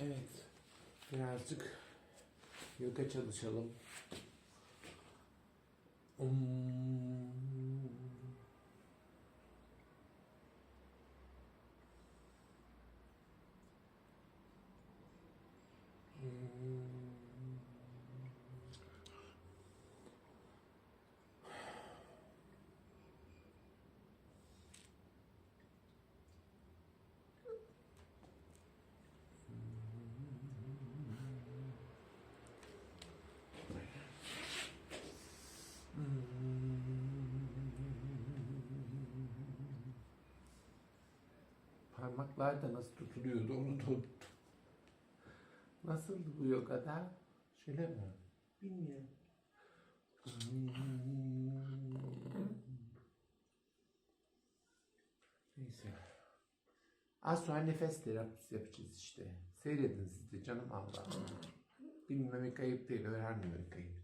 Evet. Birazcık yoga çalışalım. Hmm. Parmaklar da nasıl tutuluyordu onu da unuttum. Nasıldı bu yogada? Şöyle mi? Bilmiyorum. Neyse. Az sonra nefes terapisi yapacağız işte. Seyredin siz de canım Allah. Bilmemek ayıp değil, öğrenmemek ayıp.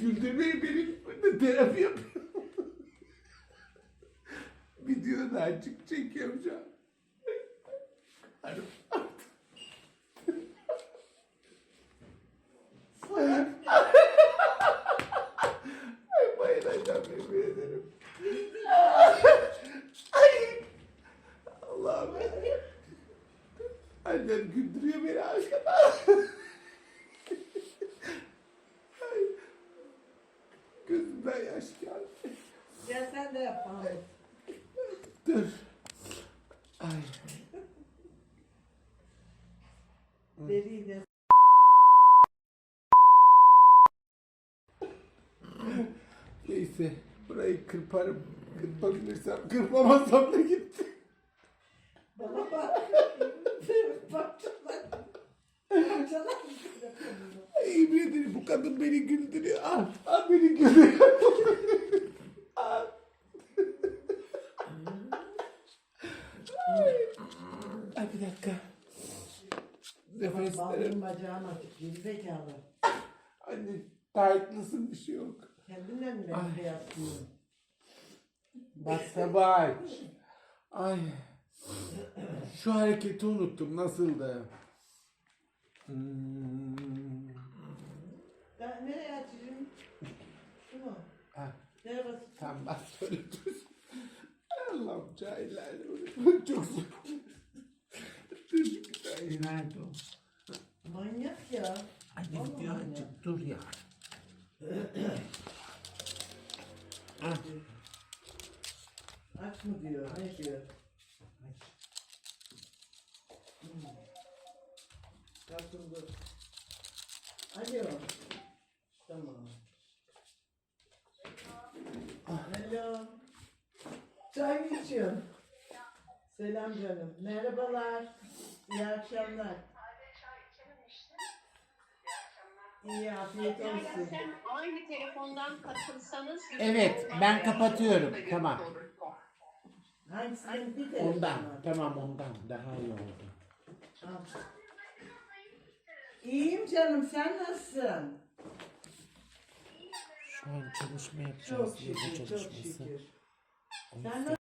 Ay güldürmeyin beni. Ben de terapi yapıyorum. Videoda açık çekiyorum şu an. Hadi. Ay bayılacağım yemin ederim. Annem güldürüyor beni arkada. Ay. Gözümden yaş geldi. Gel sen de yap bana. Dur. Ay. Deriyi de. Neyse. Burayı kırparım. Kırpabilirsem. Kırpamazsam da gitti. Bana bak. Parçalar. Parçalar. Ay, yemin ederim bu kadın beni güldürüyor. Ah, ah beni güldürüyor. ah. Ay. Ay bir dakika. Nefes Balgın verin. bacağın açık. Gerizekalı. Anne taytlısın bir şey yok. Kendinden mi ben yaptın? Basta. Ay. Şu hareketi unuttum. Nasıldı? Hmm. Nereye açayım? Şu mu? Ha, Nereye basayım? tam bas böyle dur. Allah'ım cahillerle Çok zor. Nerede o? Manyak ya. Anne Vallahi video manyak. açık dur ya. Ah, Aç mı diyor? Ne diyor? Hmm. Katıldı. Alo. Tamam. Alo. İçiyorsun? Selam canım. Merhabalar. İyi akşamlar. İyi afiyet olsun. sen aynı telefondan katılsanız... Evet, ben kapatıyorum. Tamam. Hangisinden bir telefon ondan. var? Tamam ondan. Daha iyi oldu. Al. İyiyim canım. Sen nasılsın? Şu an çalışma yapacağız. Çok Yoga şükür, çok çalışması. şükür. Sen yüzden-